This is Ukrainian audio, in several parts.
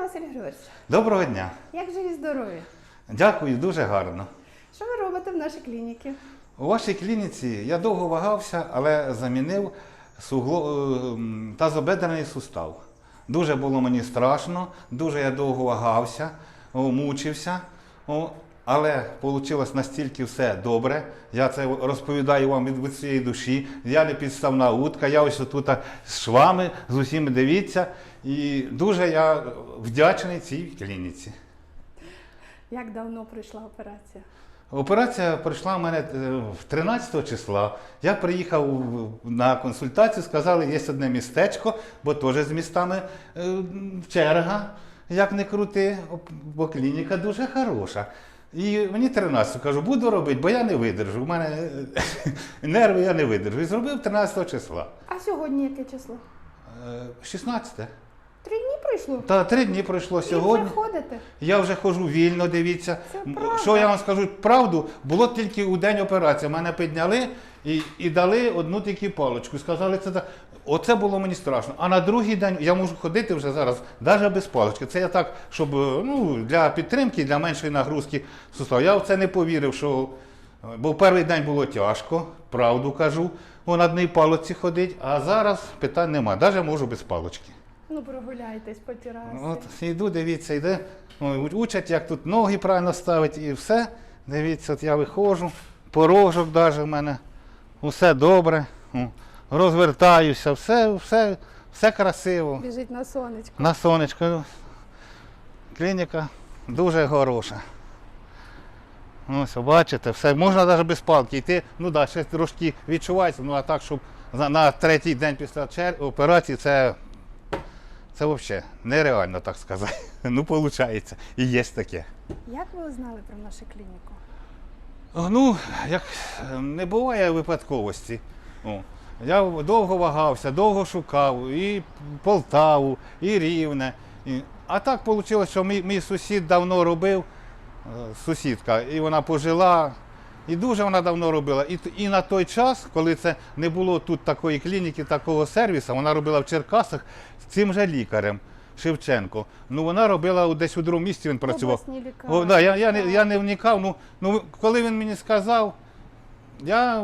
Василь Григорович. Доброго дня. Як живі здорові? Дякую, дуже гарно. Що ви робите в нашій клініці? У вашій клініці я довго вагався, але замінив сугло... е, тазобедрений сустав. Дуже було мені страшно, дуже я довго вагався, мучився. Але вийшло настільки все добре. Я це розповідаю вам від, від своєї душі. Я не підставна утка, я ось тут з швами, з усіми дивіться. І дуже я вдячний цій клініці. Як давно пройшла операція? Операція пройшла в мене е, 13 числа. Я приїхав на консультацію, сказали, є одне містечко, бо теж з містами е, черга, як не крути, бо клініка дуже хороша. І мені 13 кажу, буду робити, бо я не видержу. У мене е, нерви я не видержу. І зробив 13 числа. А сьогодні яке число? Е, 16. Три дні пройшло. Та три дні пройшло І сьогодні. вже ходите. Я вже ходжу вільно, дивіться. Це правда. Що я вам скажу правду, було тільки у день операції. Мене підняли і, і дали одну тільки паличку. Сказали, це так. Оце було мені страшно. А на другий день я можу ходити вже зараз, навіть без палички. Це я так, щоб е, ну, для підтримки, для меншої нагрузки суставу. Я в це не повірив, що. е, Бо перший день було тяжко, правду кажу, на одній палиці ходить, а зараз питань нема, навіть можу без палички. Ну, прогуляйтесь по терасі. От йду, дивіться, йде. Учать, як тут ноги правильно ставити і все. Дивіться, от я виходжу, порожок навіть в мене. Усе добре. Розвертаюся, все, все, все красиво. Біжить на сонечко. На сонечко. Ну, Клініка дуже хороша. Ось, бачите, все. Можна навіть без палки йти. Ну так, ще трошки відчувається, ну а так, щоб за- на третій день після чер- операції це, це взагалі нереально, так сказати. Ну, виходить. І є таке. Як ви узнали про нашу клініку? Ну, як не буває випадковості. О, я довго вагався, довго шукав і Полтаву, і Рівне. А так вийшло, що мій, мій сусід давно робив, е, сусідка, і вона пожила. І дуже вона давно робила. І, і на той час, коли це не було тут такої клініки, такого сервісу, вона робила в Черкасах з цим же лікарем Шевченко. Ну вона робила десь у другому місці він працював. О, да, я, я, не, я не вникав. Ну, ну, коли він мені сказав, я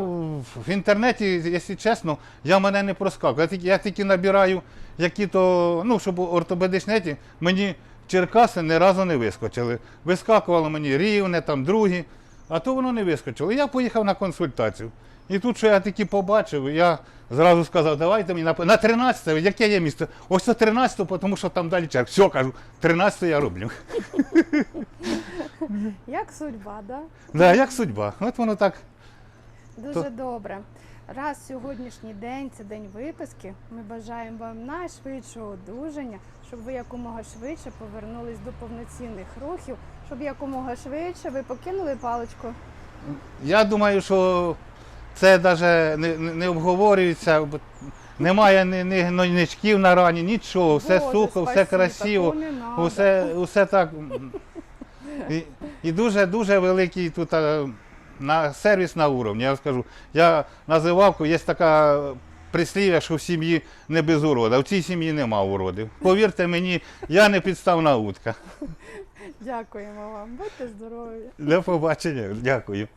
в інтернеті, якщо чесно, я мене не проскакую. Я тільки, я тільки набираю які-то, ну, щоб у ортопедичнеті, мені Черкаси ні разу не вискочили. Вискакувало мені рівне, там другі, а то воно не вискочило. Я поїхав на консультацію. І тут, що я таки побачив, я зразу сказав, давайте мені на, на 13 яке є місце? Ось це 13 тому що там далі черг. Все, кажу, 13 я роблю. Як судьба, да? Да, як судьба. От воно так. Дуже То- добре. Раз сьогоднішній день це день виписки. Ми бажаємо вам найшвидшого одужання, щоб ви якомога швидше повернулись до повноцінних рухів, щоб якомога швидше ви покинули паличку. Я думаю, що це навіть не, не, обговорюється. бо Немає ні, ні гнойничків на рані, нічого, все Боже, сухо, все красиво, усе, усе так. І, і дуже дуже великий тут на сервіс на уровні. Я скажу. Я називав, є така прислів'я, що в сім'ї не без урода. В цій сім'ї нема уродів. Повірте мені, я не підставна утка. Дякуємо вам. Будьте здорові. До побачення, дякую.